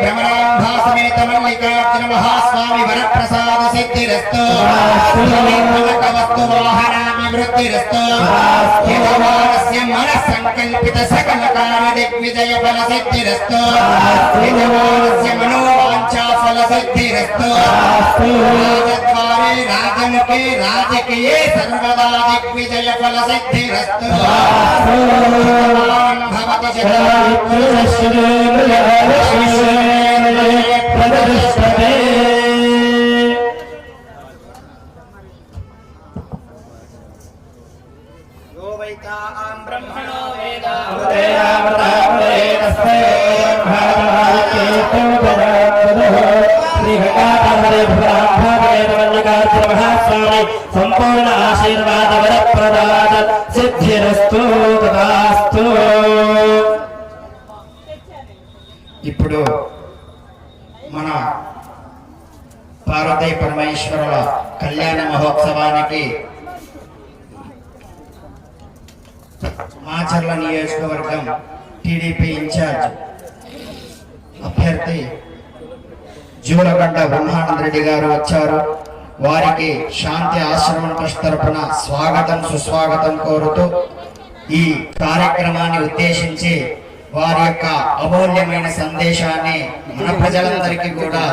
భ్రమరాంభాసమేత మల్లికార్జున మహాస్వామి వరప్రసాద సిద్ధిరస్తు వాహనామి వృద్ధిరస్తు యజమానస్య సకల కార్య దిగ్విజయ ఫల సిద్ధిరస్తు యజమానస్య మనోవాంఛా ఫల సిద్ధిరస్తు రాజముఖే రాజకీయే సర్వదా దిగ్విజయ ఫల वैतां ब्रह्मणो वेद సంపూర్ణ ఆశీర్వాద వరప్రదాత సిద్ధిరస్తు తదాస్తు ఇప్పుడు మన పార్వతీ పరమేశ్వరుల కళ్యాణ మహోత్సవానికి మాచర్ల నియోజకవర్గం టీడీపీ ఇన్ఛార్జ్ అభ్యర్థి జూలగడ్డ బ్రహ్మానంద రెడ్డి గారు వచ్చారు. వారికి శాంతి ఆశ్రమం ట్రస్ట్ తరపున స్వాగతం సుస్వాగతం కోరుతూ ఈ కార్యక్రమాన్ని ఉద్దేశించి వారి యొక్క అమూల్యమైన సందేశాన్ని మన ప్రజలందరికీ కూడా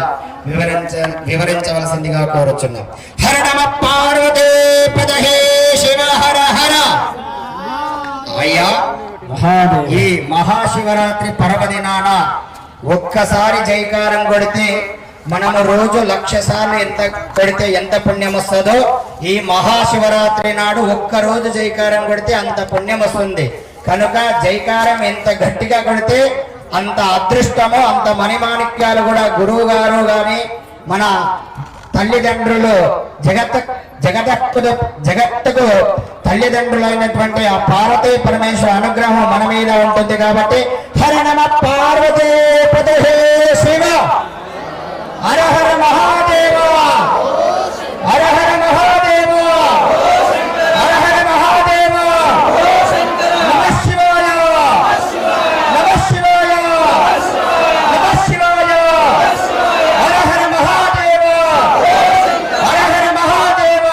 వివరించ వివరించవలసిందిగా కోరుచున్నాం. హరణమ పార్వతే పదహే శివ హర హర అయ్యా ఈ మహాశివరాత్రి పర్వదినాన ఒక్కసారి జైకారం కొడితే మనము రోజు లక్ష సార్లు ఎంత కొడితే ఎంత పుణ్యం వస్తుందో ఈ మహాశివరాత్రి నాడు ఒక్క రోజు జైకారం కొడితే అంత పుణ్యం వస్తుంది కనుక జైకారం ఎంత గట్టిగా కొడితే అంత అదృష్టము అంత మణిమాణిక్యాలు కూడా గురువు గారు గాని మన తల్లిదండ్రులు జగత్ జగతకు జగత్తుకు తల్లిదండ్రులైనటువంటి ఆ పార్వతీ పరమేశ్వర అనుగ్రహం మన మీద ఉంటుంది కాబట్టి హర నమ పార్వతీ పదహే శివ. హర హర మహాదేవ హర హర మహాదేవ హర హర మహాదేవ నమ శివాయ నమ శివాయ నమ శివాయ హర హర మహాదేవ హర హర మహాదేవ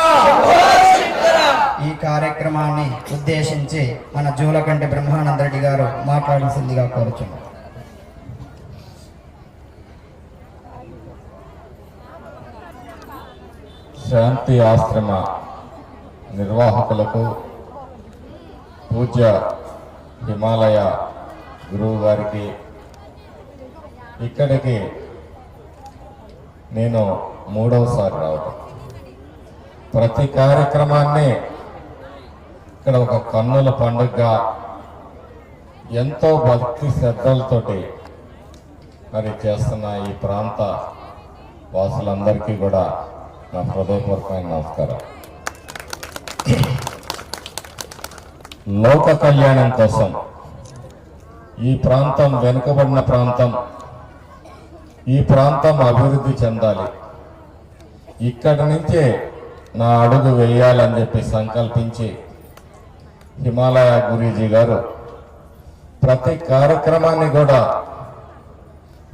ఈ కార్యక్రమాన్ని ఉద్దేశించి మన జూలకంటి బ్రహ్మానంద రెడ్డి గారు మాట్లాడాల్సిందిగా కోరుచున్నాం. శాంతి ఆశ్రమ నిర్వాహకులకు పూజ్య హిమాలయ గురువు గారికి ఇక్కడికి నేను మూడవసారి రావటం. ప్రతి కార్యక్రమాన్ని ఇక్కడ ఒక కన్నుల పండుగగా ఎంతో భక్తి శ్రద్ధలతోటి మరి చేస్తున్న ఈ ప్రాంత వాసులందరికీ కూడా నా హృదయపూర్వకమైన నమస్కారం. లోక కళ్యాణం కోసం ఈ ప్రాంతం వెనుకబడిన ప్రాంతం ఈ ప్రాంతం అభివృద్ధి చెందాలి. ఇక్కడి నుంచే నా అడుగు వేయాలని చెప్పి సంకల్పించి హిమాలయ గురీజీ గారు ప్రతి కార్యక్రమాన్ని కూడా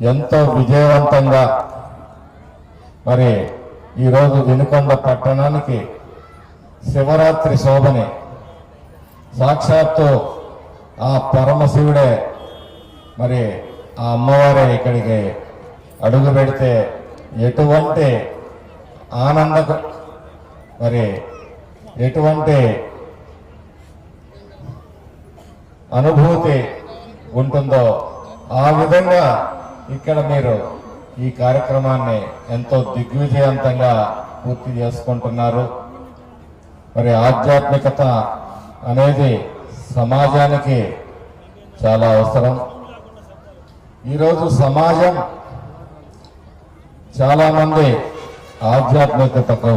ఎంతో విజయవంతంగా మరి ఈరోజు వినుకొండ పట్టణానికి శివరాత్రి శోభని సాక్షాత్తు ఆ పరమశివుడే మరి ఆ అమ్మవారే ఇక్కడికి అడుగు పెడితే ఎటువంటి ఆనంద మరి ఎటువంటి అనుభూతి ఉంటుందో ఆ విధంగా ఇక్కడ మీరు ఈ కార్యక్రమాన్ని ఎంతో దిగ్విజయవంతంగా పూర్తి చేసుకుంటున్నారు. మరి ఆధ్యాత్మికత అనేది సమాజానికి చాలా అవసరం. ఈరోజు సమాజం చాలామంది ఆధ్యాత్మికతకు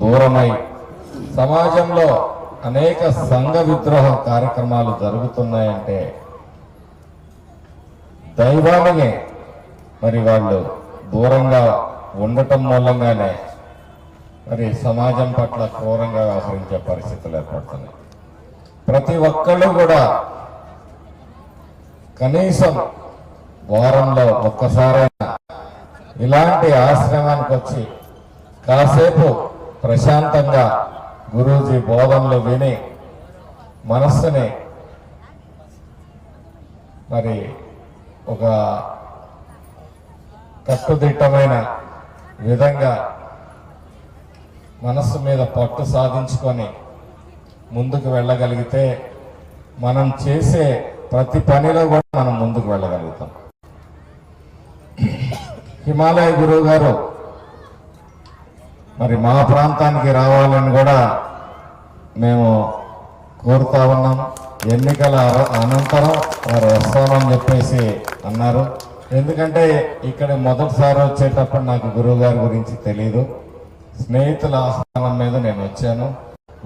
దూరమై సమాజంలో అనేక సంఘ విద్రోహ కార్యక్రమాలు జరుగుతున్నాయంటే దైవాన్ని మరి వాళ్ళు దూరంగా ఉండటం మూలంగానే మరి సమాజం పట్ల క్రూరంగా వ్యవహరించే పరిస్థితులు ఏర్పడుతున్నాయి. ప్రతి ఒక్కళ్ళు కూడా కనీసం వారంలో ఒక్కసారైనా ఇలాంటి ఆశ్రమానికి వచ్చి కాసేపు ప్రశాంతంగా గురూజీ బోధనలు విని మనస్సుని మరి ఒక కట్టుదిట్టమైన విధంగా మనస్సు మీద పట్టు సాధించుకొని ముందుకు వెళ్ళగలిగితే మనం చేసే ప్రతి పనిలో కూడా మనం ముందుకు వెళ్ళగలుగుతాం. హిమాలయ గురువు గారు మరి మా ప్రాంతానికి రావాలని కూడా మేము కోరుతా ఉన్నాం. ఎన్నికల అనంతరం వారు వస్తామని చెప్పేసి అన్నారు. ఎందుకంటే ఇక్కడ మొదటిసారి వచ్చేటప్పుడు నాకు గురువు గారి గురించి తెలియదు స్నేహితుల ఆహ్వానం మీద నేను వచ్చాను.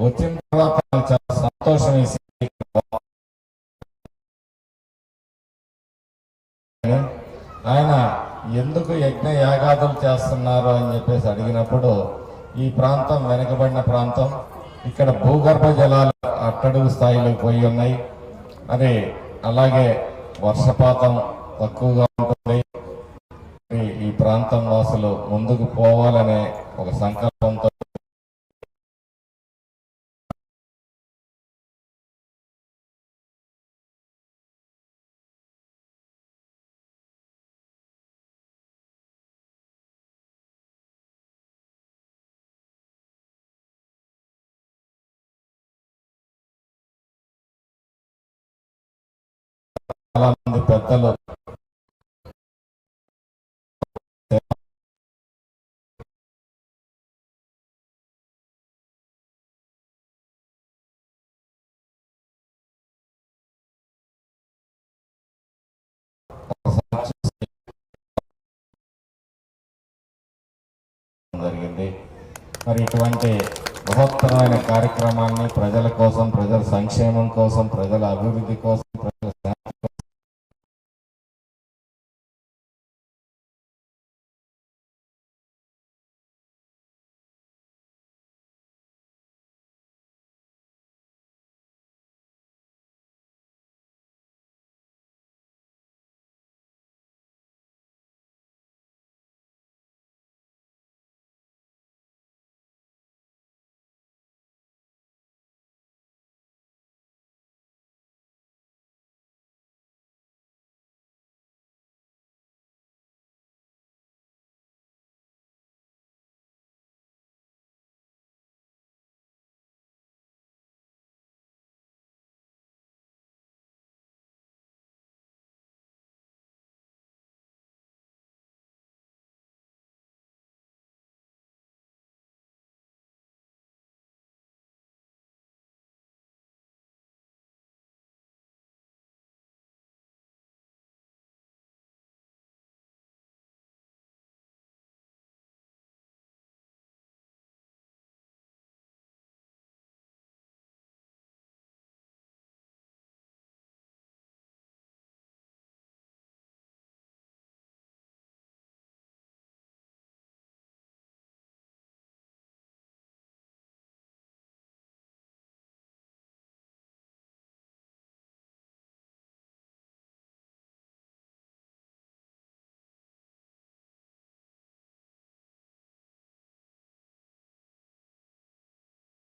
వచ్చిన తర్వాత చాలా సంతోషం వేసి ఆయన ఎందుకు యజ్ఞ యాగాదులు చేస్తున్నారు అని చెప్పేసి అడిగినప్పుడు ఈ ప్రాంతం వెనుకబడిన ప్రాంతం. ఇక్కడ భూగర్భ జలాలు అట్టడుగు స్థాయిలో పోయి ఉన్నాయి. మరి అలాగే వర్షపాతం తక్కువగా ఉంటుంది. ఈ ప్రాంతం వాసులు ముందుకు పోవాలనే ఒక సంకల్పంతో చాలా మంది పెద్దలు జరిగింది. మరి ఇటువంటి బృహత్తరమైన కార్యక్రమాన్ని ప్రజల కోసం ప్రజల సంక్షేమం కోసం ప్రజల అభివృద్ధి కోసం